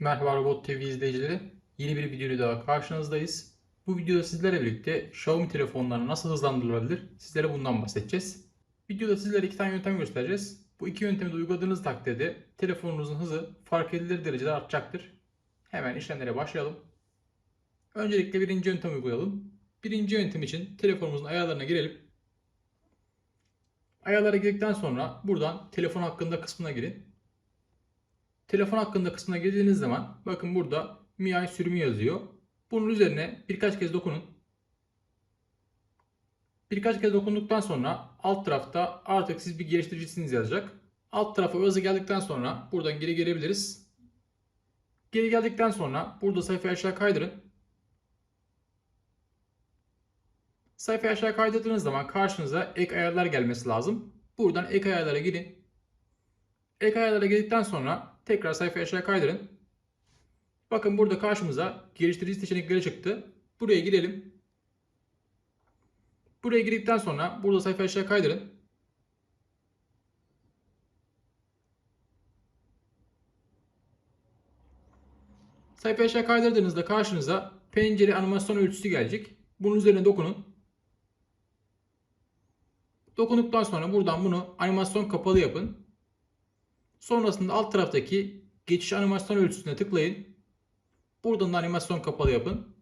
Merhaba Robot TV izleyicileri. Yeni bir videoyla daha karşınızdayız. Bu videoda sizlerle birlikte Xiaomi telefonları nasıl hızlandırılabilir sizlere bundan bahsedeceğiz. Videoda sizlere iki tane yöntem göstereceğiz. Bu iki yöntemi de uyguladığınız takdirde telefonunuzun hızı fark edilir derecede artacaktır. Hemen işlemlere başlayalım. Öncelikle birinci yöntemi uygulayalım. Birinci yöntem için telefonumuzun ayarlarına girelim. Ayarlara girdikten sonra buradan telefon hakkında kısmına girin. Telefon hakkında kısmına girdiğiniz zaman bakın burada MIUI sürümü yazıyor. Bunun üzerine birkaç kez dokunun. Birkaç kez dokunduktan sonra alt tarafta artık siz bir geliştiricisiniz yazacak. Alt tarafa yazı geldikten sonra buradan geri gelebiliriz. Geri geldikten sonra burada sayfayı aşağı kaydırın. Sayfayı aşağı kaydırdığınız zaman karşınıza ek ayarlar gelmesi lazım. Buradan ek ayarlara girin. Ek ayarlara girdikten sonra tekrar sayfayı aşağı kaydırın. Bakın burada karşımıza geliştirici seçenekleri çıktı. Buraya girelim. Buraya girdikten sonra burada sayfayı aşağı kaydırın. Sayfayı aşağı kaydırdığınızda karşınıza pencere animasyon ölçüsü gelecek. Bunun üzerine dokunun. Dokunduktan sonra buradan bunu animasyon kapalı yapın. Sonrasında alt taraftaki geçiş animasyon ölçüsüne tıklayın. Buradan da animasyon kapalı yapın.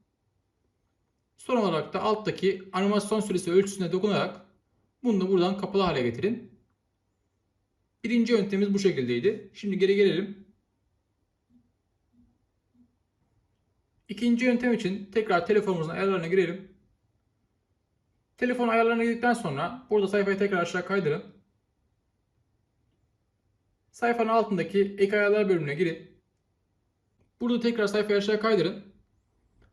Son olarak da alttaki animasyon süresi ölçüsüne dokunarak bunu da buradan kapalı hale getirin. Birinci yöntemimiz bu şekildeydi. Şimdi geri gelelim. İkinci yöntem için tekrar telefonumuzun ayarlarına girelim. Telefon ayarlarına girdikten sonra burada sayfayı tekrar aşağı kaydırın. Sayfanın altındaki ek ayarlar bölümüne girin. Burada tekrar sayfayı aşağı kaydırın.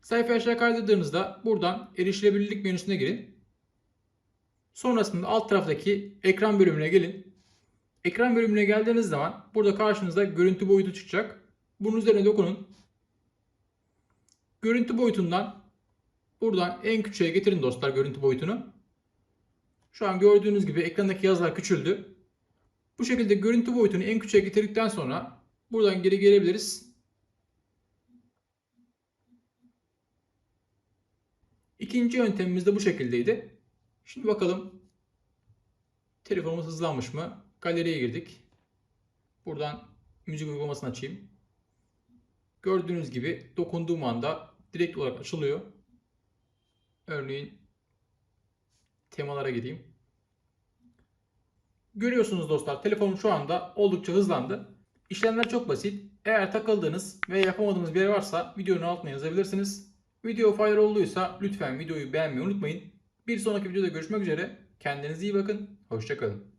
Sayfayı aşağı kaydırdığınızda buradan erişilebilirlik menüsüne girin. Sonrasında alt taraftaki ekran bölümüne gelin. Ekran bölümüne geldiğiniz zaman burada karşınızda görüntü boyutu çıkacak. Bunun üzerine dokunun. Görüntü boyutundan buradan en küçüğe getirin dostlar görüntü boyutunu. Şu an gördüğünüz gibi ekrandaki yazılar küçüldü. Bu şekilde görüntü boyutunu en küçüğe getirdikten sonra buradan geri gelebiliriz. İkinci yöntemimiz de bu şekildeydi. Şimdi bakalım telefonumuz hızlanmış mı? Galeriye girdik. Buradan müzik uygulamasını açayım. Gördüğünüz gibi dokunduğum anda direkt olarak açılıyor. Örneğin temalara gireyim. Görüyorsunuz dostlar telefonum şu anda oldukça hızlandı. İşlemler çok basit. Eğer takıldığınız ve yapamadığınız bir yer varsa videonun altına yazabilirsiniz. Video faydalı olduysa lütfen videoyu beğenmeyi unutmayın. Bir sonraki videoda görüşmek üzere. Kendinize iyi bakın. Hoşçakalın.